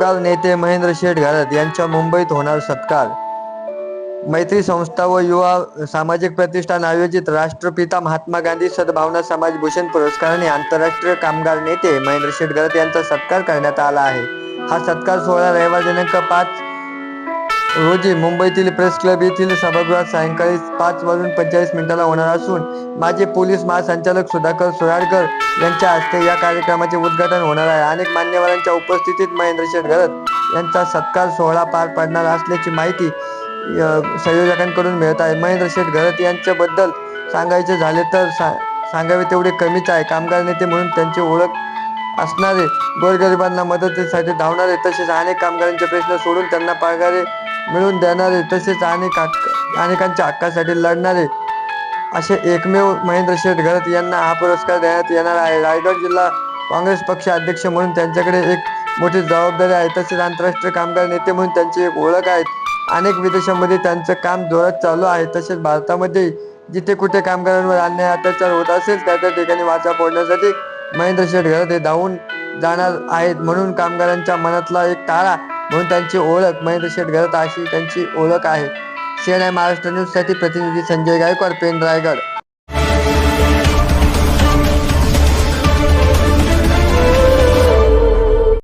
बंगाल नेते महेंद्र शेठ घारत यांच्या मुंबईत होणार सत्कार. मैत्री संस्था व युवा सामाजिक प्रतिष्ठान आयोजित राष्ट्रपिता महात्मा गांधी सद्भावना समाज भूषण पुरस्काराने आंतरराष्ट्रीय कामगार नेते महेंद्र शेठ घारत यांचा सत्कार करण्यात आला आहे. हा सत्कार सोहळा रविवार दिनांक पाच रोजी मुंबईतील प्रेस क्लब येथील सभागृहात सायंकाळी पाच वाजून पंचेचाळीस मिनिटाला होणार असून माजी पोलीस महासंचालक सुधाकर सुराडकर यांच्या हस्ते या कार्यक्रमाचे उद्घाटन होणार आहे. अनेक मान्यवरांच्या उपस्थितीत महेंद्र शेठ घरत यांचा सत्कार सोहळा पार पडणार असल्याची माहिती संयोजकांकडून मिळत आहे. महेंद्र शेठ घरत यांच्याबद्दल सांगायचे झाले तर सा सांगावे तेवढे कमीच आहे. कामगार नेते म्हणून त्यांची ओळख असणारे गोरगरिबांना मदतीसाठी धावणारे तसेच अनेक कामगारांचे प्रश्न सोडून त्यांना पगारे मिळवून देणारे तसेच अनेक अनेकांच्या हक्कासाठी लढणारे असे एकमेव महेंद्र शेठ घरत यांना हा पुरस्कार देण्यात येणार आहे. रायगड जिल्हा काँग्रेस पक्ष अध्यक्ष म्हणून त्यांच्याकडे एक मोठी जबाबदारी आहे. तसेच आंतरराष्ट्रीय कामगार नेते म्हणून त्यांची एक ओळख आहे. अनेक विदेशांमध्ये त्यांचं काम जोरात चालू आहे. तसेच भारतामध्ये जिथे कुठे कामगारांवर अन्याय अत्याचार होत असेल त्या त्या ठिकाणी वाचा फोडण्यासाठी महेंद्र शेठ घरत हे धावून जाणार आहेत. म्हणून कामगारांच्या मनातला एक तारा म्हणून त्यांची ओळख महेंद्र शेठ अशी त्यांची ओळख आहे. शेण आहे महाराष्ट्र न्यूजसाठी प्रतिनिधी संजय गायकवाड पेन रायगड.